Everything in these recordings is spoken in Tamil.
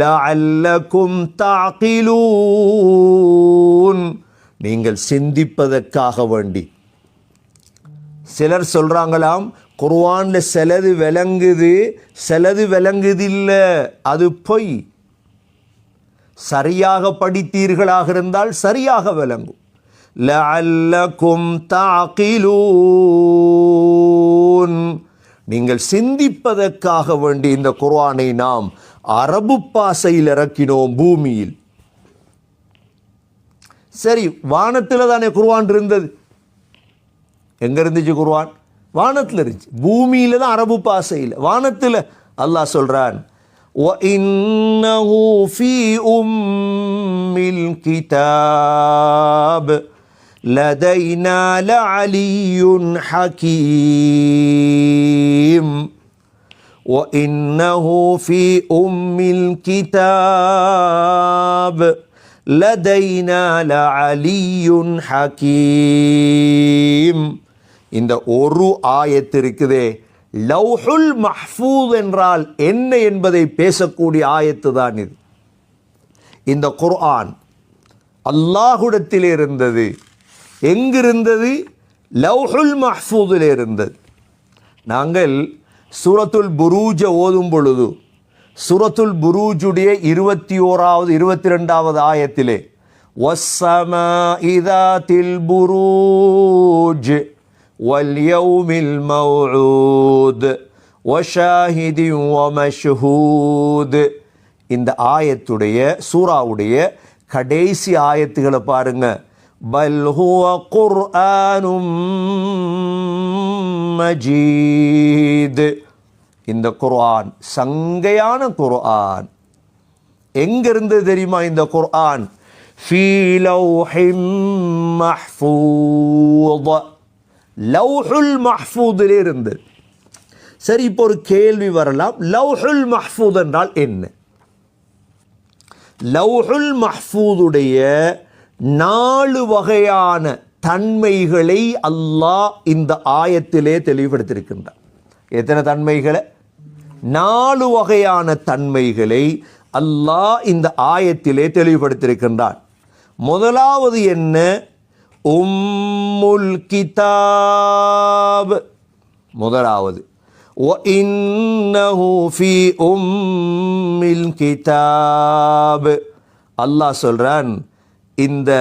லஅல்லகும் தாக்கிலூன் நீங்கள் சிந்திப்பதற்காக வேண்டி. சிலர் சொல்றாங்களாம் குர்வானில் சிலது விளங்குது சிலது விளங்குது அது பொய். சரியாக படித்தீர்களாக இருந்தால் சரியாக விளங்கும். லஅல்லகும் தாக்கிலூன் நீங்கள் சிந்திப்பதற்காக வேண்டி இந்த குர்வானை நாம் அரபு பாசையில் இறக்கினோம் பூமியில் சரி வானத்தில் தானே குர்ஆன் இருந்தது எங்க இருந்துச்சு குர்ஆன் வானத்தில் இருந்துச்சு பூமியில தான் அரபு பாசையில் வானத்தில் அல்லாஹ் சொல்றான் وَإِنَّهُ فِي أُمِّ الْكِتَابِ لَدَيْنَا لَعَلِيٌّ حَكِيمٌ وَإِنَّهُ فِي أُمِّ الْكِتَابِ لَدَيْنَا لَعَلِيٌّ حَكِيمٌ இந்த ஒரு ஆயத்து இருக்குதே லவ்ஹுல் மஹ்ஃபூத் என்றால் என்ன என்பதை பேசக்கூடிய ஆயத்து தான் இது இந்த குர்ஆன் அல்லாஹுடத்திலே இருந்தது எங்கிருந்தது லவ்ஹுல் மஹ்ஃபூதில் இருந்தது நாங்கள் சூரத்துல் புரூஜ ஓதும் பொழுது சூரத்துல் புரூஜுடைய இருபத்தி ஓராவது இருபத்தி ரெண்டாவது ஆயத்திலே وَالسَّمَاءِ ذَاتِ الْبُرُوجِ وَالْيَوْمِ الْمَوْعُودِ وَشَاهِدٍ وَمَشْهُودٍ இந்த ஆயத்துடைய சூராவுடைய கடைசி ஆயத்துகளை பாருங்க பல் ஹுவ குர்ஆனும் மஜீத் இந்த குர்ஆன் சங்கையான குர்ஆன். எங்கிருந்து தெரியுமா இந்த குர்ஆன்? ஃபீ லௌஹிம் இருந்து சரி இப்போ ஒரு கேள்வி வரலாம். லவ்ஹுல் மஹ்ஃபூத் என்றால் என்ன? லவ்ஹுல் மஹ்ஃபூதுடைய நாலு வகையான தன்மைகளை அல்லாஹ் இந்த ஆயத்திலே தெளிவுபடுத்தியிருக்கின்றார் எத்தனை தன்மைகளை? நாலு வகையான தன்மைகளை அல்லாஹ் இந்த ஆயத்திலே தெளிவுபடுத்தியிருக்கின்றான். முதலாவது என்ன? உம்முல் கிதாப். முதலாவது. கிதாப். அல்லாஹ் சொல்கிறான் இந்த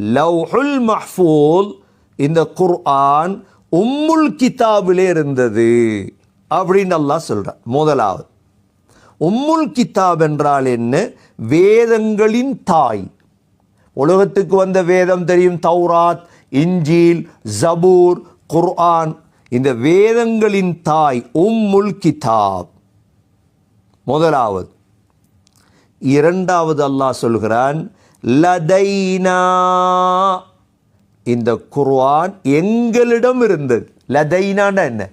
லவ்ஹுல் மஹ்ஃபூல் இந்த குர்ஆன் உம்முல் கிதாபிலே இருந்தது. அப்படின்னு அல்லாஹ் சொல்கிறார் முதலாவது உம்முல் கிதாப் என்றால் என்ன? வேதங்களின் தாய். உலகத்துக்கு வந்த வேதம் தெரியும். தௌராத் இஞ்சீல் ஜபூர் குர்ஆன். இந்த வேதங்களின் தாய் உம்முல் கிதாப் முதலாவது இரண்டாவது அல்லாஹ் சொல்கிறான் லதைனா. இந்த குர்ஆன் எங்களிடம் இருந்தது. லதைனான்னா என்ன?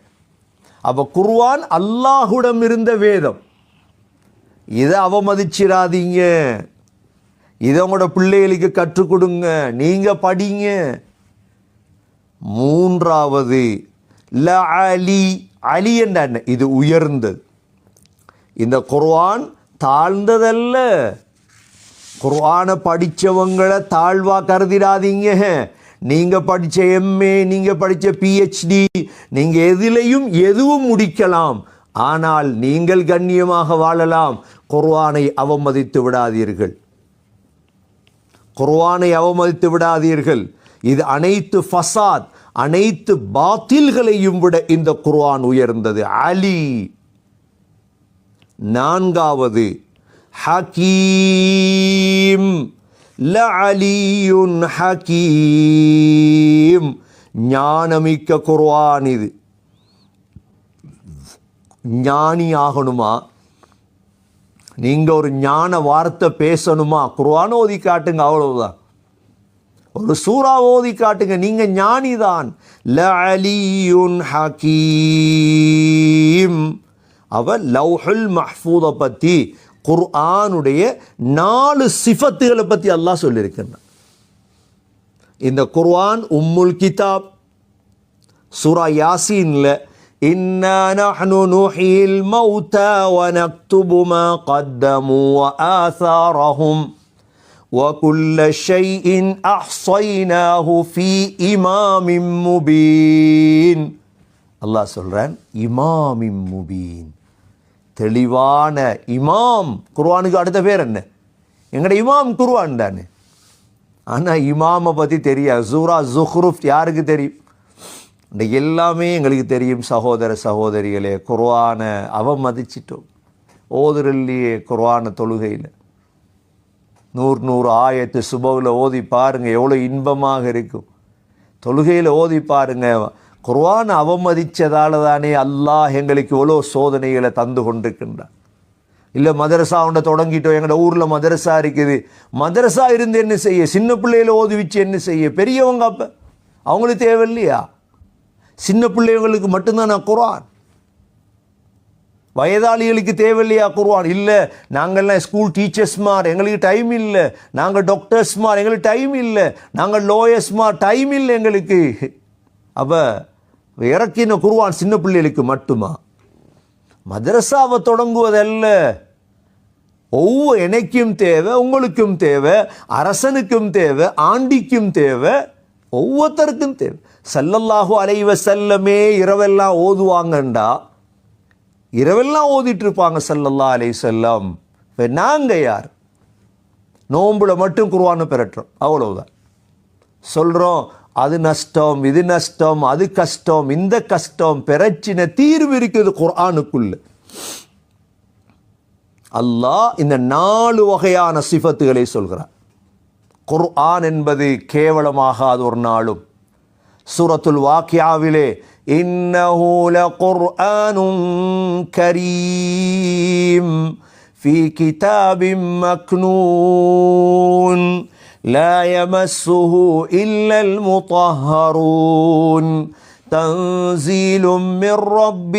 அப்போ குர்வான் அல்லாஹுடம் இருந்த வேதம். இதை அவமதிச்சிடாதீங்க. இதை உங்களோட பிள்ளைகளுக்கு கற்றுக் கொடுங்க நீங்கள் படிங்க. மூன்றாவது ல அலி அலி என்ன இது உயர்ந்தது. இந்த குர்வான் தாழ்ந்ததல்ல. குர்வானை படித்தவங்களை தாழ்வாக கருதிடாதீங்க. நீங்கள் படித்த எம்ஏ நீங்கள் படித்த பிஹெச்டி நீங்கள் எதிலையும் எதுவும் முடிக்கலாம். ஆனால் நீங்கள் கண்ணியமாக வாழலாம். குர்வானை அவமதித்து விடாதீர்கள். குர்வானை அவமதித்து விடாதீர்கள். இது அனைத்து ஃபசாத் அனைத்து பாத்தில்களையும் விட இந்த குர்வான் உயர்ந்தது. அலி. நான்காவது ஹக்கீம் லஅலியுன் ஹக்கீம் ஞானமிக்க குர்ஆன் இது ஞானி ஆகணுமா நீங்கள் ஒரு ஞான வார்த்தை பேசணுமா குர்ஆன் ஓதி காட்டுங்க அவ்வளவுதான் ஒரு சூறா ஓதி காட்டுங்க நீங்கள் ஞானிதான் லஅலியுன் ஹக்கீம் அவன் லவ்ஹுல் மஹ்ஃபூதை பற்றி குர்ஆனுடைய நாலு சிஃபத்துகளை பத்தி அல்லாஹ் சொல்லியிருக்கின்றான் இந்த குர்ஆன் உம்முல் கிதாப் சூரா யாசீன்ல إنا نحن نحيي الموتى ونكتب ما قدموا وآثارهم وكل شيء أحصيناه في إمام مبين அல்லாஹ் சொல்றான் இமாமிம் முபீன் தெளிவான இமாம். குர்வானுக்கு அடுத்த பேர் என்ன? எங்கட இமாம் குர்வான் தானே. ஆனால் இமாமை பற்றி தெரியாது. சூரா ஜுஹ்ருஃப் யாருக்கு தெரியும்? இந்த எல்லாமே எங்களுக்கு தெரியும். சகோதர சகோதரிகளே குர்வானை அவமதிச்சிட்டோம் ஓதுரல்லையே குர்வான தொழுகையில். நூறு நூறு ஆயத்து சுபவில் ஓதி பாருங்கள் எவ்வளோ இன்பமாக இருக்கும். தொழுகையில் ஓதி பாருங்க குர்வான் அவமதித்ததால் தானே அல்லாஹ் எங்களுக்கு எவ்வளோ சோதனைகளை தந்து கொண்டிருக்கின்றான். இல்லை மதரசா ஒன்றை தொடங்கிட்டோம் எங்களோட ஊரில் மதரசா இருக்குது. மதரசா இருந்து என்ன செய்ய? சின்ன பிள்ளையில ஓதுவிச்சு என்ன செய்ய? பெரியவங்க அப்போ. அவங்களுக்கு தேவையில்லையா? சின்ன பிள்ளைங்களுக்கு மட்டும்தான் நான் குர்வான் வயதாளிகளுக்கு தேவையில்லையா குர்வான் இல்லை நாங்கள்லாம் ஸ்கூல் டீச்சர்ஸ்மார் எங்களுக்கு டைம் இல்லை. நாங்கள் டாக்டர்ஸ்மார் எங்களுக்கு டைம் இல்லை. நாங்கள் லோயர்ஸ்மார் டைம் இல்லை எங்களுக்கு. அப்போ இறக்கின குருவான் சின்ன பிள்ளைகளுக்கு மட்டுமா? மதரசாவை தொடங்குவதல்ல. ஒவ்வொரு எனக்கும் தேவை உங்களுக்கும் தேவை அரசனுக்கும் தேவை ஆண்டிக்கும் தேவை ஒவ்வொருத்தருக்கும் தேவை. செல்லல்லாஹோ அலைவ செல்லமே இரவெல்லாம் ஓதுவாங்கண்டா? இரவெல்லாம் ஓதிட்டு இருப்பாங்க செல்லல்லா அலை செல்லம் இப்போ நாங்கள் யார்? நோம்புல மட்டும் குருவான்னு பெறட்டுறோம். அவ்வளவுதான். சொல்கிறோம் அது நஷ்டம் இது நஷ்டம் அது கஷ்டம் இந்த கஷ்டம் பிரச்சினை தீர்வு இருக்குது குரானுக்குள்ள அல்லாஹ் இந்த நாலு வகையான சிஃபத்துகளை சொல்கிறார் குர்ஆன் என்பது கேவலமாகாத ஒரு நாளும். சூரத்துல் வாக்கியாவிலே இன்னஹூல குர்ஆனும் கரீம் ஃபி கிதாபிம் மக்னூன். لا يمسه إلا المطهرون تنزيل من رب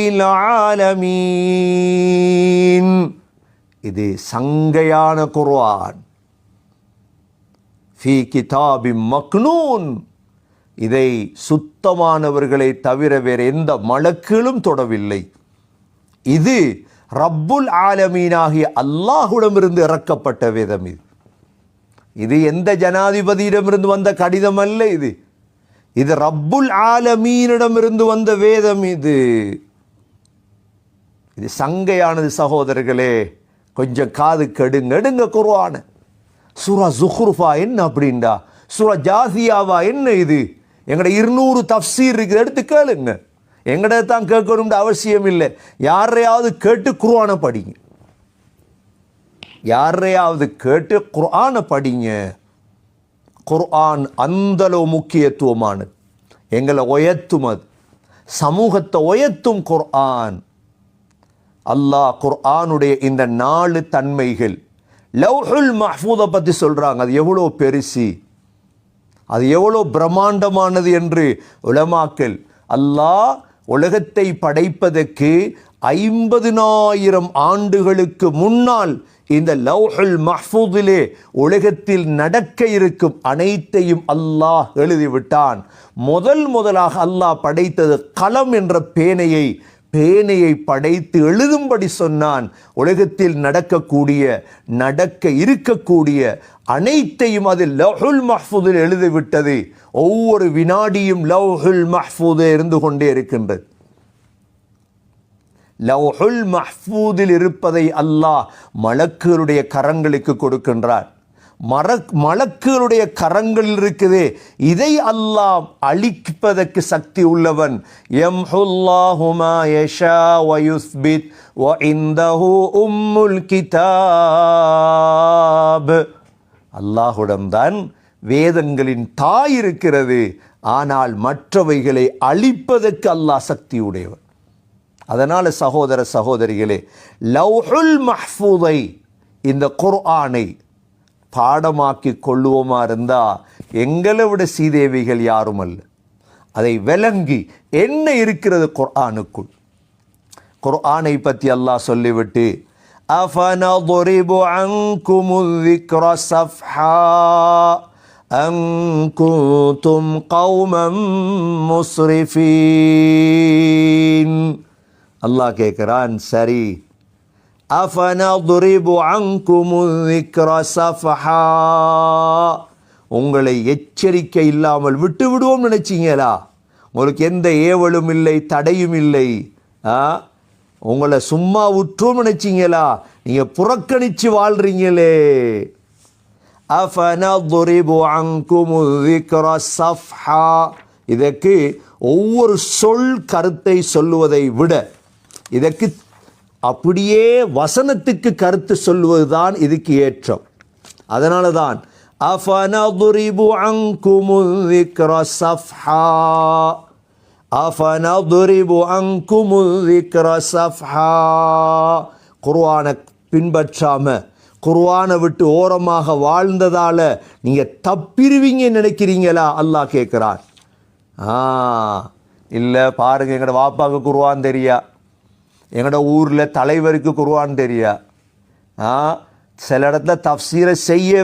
العالمين இது சங்கையான குர்ஆன் ஃபி கிதாபி மக்னூன் இதை சுத்தமானவர்களை தவிர வேறு எந்த மலக்களும் தொடவில்லை இது ரப்புல் ஆலமீனாகிய அல்லாஹுடமிருந்து இறக்கப்பட்ட வேதம் இது இது எந்த ஜனாதிபதியிடமிருந்து வந்த கடிதம் அல்ல இது. இது ரப்புல் ஆலமீனிடமிருந்து வந்த வேதம் இது. இது சங்கையானது சகோதரர்களே கொஞ்சம் காது கெடுங்க எடுங்க குருவான சுரா ஜுஹ்ருஃபா என்ன அப்படின்டா சுரா ஜாசியாவா என்ன இது? எங்கட இருநூறு தஃப்சீர் இருக்குது எடுத்து கேளுங்க. எங்கட தான் கேட்கணும்னு அவசியம் இல்லை யாரையாவது கேட்டு குருவான படிங்க. யாரையாவது கேட்டு குர்ஆனை படிங்க. குர்ஆன் அந்தளவு முக்கியத்துவமானது. எங்களை உயர்த்தும் அது சமூகத்தை உயர்த்தும் குர்ஆன். அல்லாஹ் குர்ஆனுடைய இந்த நாலு தன்மைகள். லவ்ஹுல் மஹ்பூதை பற்றி சொல்கிறாங்க அது எவ்வளோ பெருசு. அது எவ்வளோ பிரம்மாண்டமானது என்று உலமாக்கல் அல்லாஹ் உலகத்தை படைப்பதற்கு ஐம்பதினாயிரம் ஆண்டுகளுக்கு முன்னால் இந்த லவ்ஹுல் மஹ்பூதிலே உலகத்தில் நடக்க இருக்கும் அனைத்தையும் அல்லாஹ் எழுதிவிட்டான். முதல் முதலாக அல்லாஹ் படைத்தது கலம் என்ற பேனையை பேனையை படைத்து எழுதும்படி சொன்னான். உலகத்தில் நடக்கக்கூடிய நடக்க இருக்கக்கூடிய அனைத்தையும் அது லஹுல் மஹ்பூதில் எழுதிவிட்டது. ஒவ்வொரு வினாடியும் லவ்ஹுல் மஹ்பூதே இருந்து கொண்டே இருக்கின்றது. லவ்ஹுல் மஹ்ஃபூதில் இருப்பதை அல்லாஹ் மலக்குகளுடைய கரங்களுக்கு கொடுக்கின்றார் மர மலக்குகளுடைய கரங்களில் இருக்குதே. இதை அல்லாஹ் அழிப்பதற்கு சக்தி உள்ளவன். எம் மா யஷா வ வ இந்தஹு உம்முல் கிதாப். அல்லாஹுடம்தான் வேதங்களின் தாய் இருக்கிறது. ஆனால் மற்றவைகளை அழிப்பதற்கு அல்லாஹ் சக்தி உடையவன். அதனால சகோதர சகோதரிகளே லவ்ஹுல் மஹ்ஃபூதை இந்த குர்ஆனை பாடமாக்கி கொள்ளுவோமா இருந்தா எங்களை விட சீதேவிகள் யாரும் அல்ல அதை விளங்கி என்ன இருக்கிறது குர்ஆனுக்குள் குர்ஆனை பற்றி அல்லாஹ் சொல்லிவிட்டு أفنضرب عنكم الذكر صفحا أن كنتم قوما مسرفين அல்லாஹ் கேட்குறான் சரி. உங்களை எச்சரிக்கை இல்லாமல் விட்டு விடுவோம் நினைச்சிங்களா? உங்களுக்கு எந்த ஏவலும் இல்லை தடையும் இல்லை. ஆ? உங்களை சும்மா விட்டுரும் நினைச்சிங்களா? நீங்கள் புறக்கணித்து வாழ்றீங்களே. அங்குமு சஃப்ஹா? இதற்கு ஒவ்வொரு சொல் கருத்தை சொல்லுவதை விட இதற்கு அப்படியே வசனத்துக்கு கருத்து சொல்வதுதான் இதுக்கு ஏற்றம். அதனால தான் அஃபனதுரிபு அங்குமு விக்ர சஃப்ஹா. அஃபனதுரிபு அங்குமு விக்ர சஃப்ஹா. குர்வானை பின்பற்றாம குர்வானை விட்டு ஓரமாக வாழ்ந்ததால் நீங்கள் தப்பிருவீங்க நினைக்கிறீங்களா? அல்லாஹ் கேட்குறான். ஆ இல்லை பாருங்க எங்களோட வாப்பாவுக்கு குருவான் தெரியா? எங்களோட ஊரில் தலைவருக்கு குருவான்னு தெரியா? ஆ சில இடத்துல தப்சீரை செய்ய